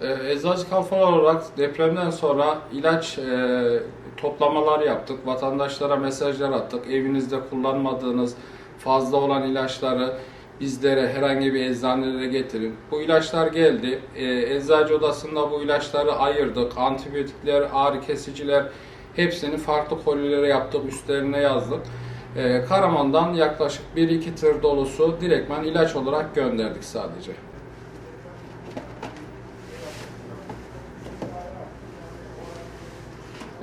Ee, Eczacı Kalfon olarak depremden sonra ilaç e, toplamalar yaptık. Vatandaşlara mesajlar attık. Evinizde kullanmadığınız fazla olan ilaçları bizlere herhangi bir eczanelere getirin. Bu ilaçlar geldi. E, eczacı odasında bu ilaçları ayırdık. Antibiyotikler, ağrı kesiciler hepsini farklı kolilere yaptık. Üstlerine yazdık. E, Karaman'dan yaklaşık 1-2 tır dolusu direktmen ilaç olarak gönderdik sadece.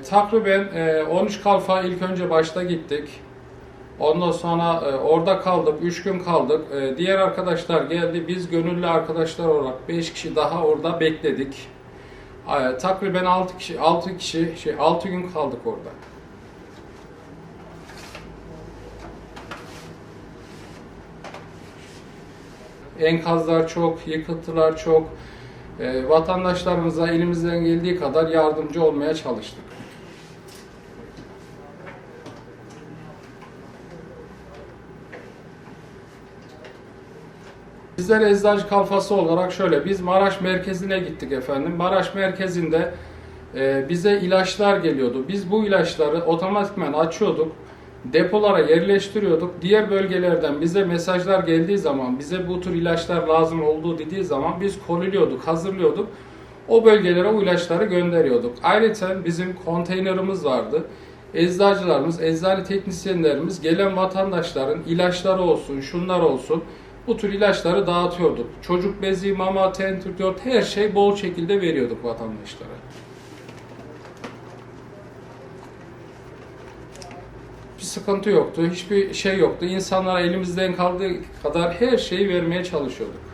Takriben e, 13 kalfa ilk önce başta gittik. Ondan sonra e, orada kaldık, 3 gün kaldık. E, Diğer arkadaşlar geldi. Biz gönüllü arkadaşlar olarak 5 kişi daha orada bekledik. E, Takriben 6 kişi 6 kişi şey 6 gün kaldık orada. Enkazlar çok, yıkıntılar çok. E, Vatandaşlarımıza elimizden geldiği kadar yardımcı olmaya çalıştık. Bizler eczacı kalfası olarak şöyle, biz Maraş merkezine gittik efendim. Maraş merkezinde e, bize ilaçlar geliyordu. Biz bu ilaçları otomatikman açıyorduk, depolara yerleştiriyorduk. Diğer bölgelerden bize mesajlar geldiği zaman, bize bu tür ilaçlar lazım olduğu dediği zaman biz koliliyorduk, hazırlıyorduk. O bölgelere o ilaçları gönderiyorduk. Ayrıca bizim konteynerimiz vardı. Eczacılarımız, eczane teknisyenlerimiz gelen vatandaşların ilaçları olsun, şunlar olsun bu tür ilaçları dağıtıyorduk. Çocuk bezi, mama, tentür, her şey bol şekilde veriyorduk vatandaşlara. Bir sıkıntı yoktu, hiçbir şey yoktu. İnsanlara elimizden kaldığı kadar her şeyi vermeye çalışıyorduk.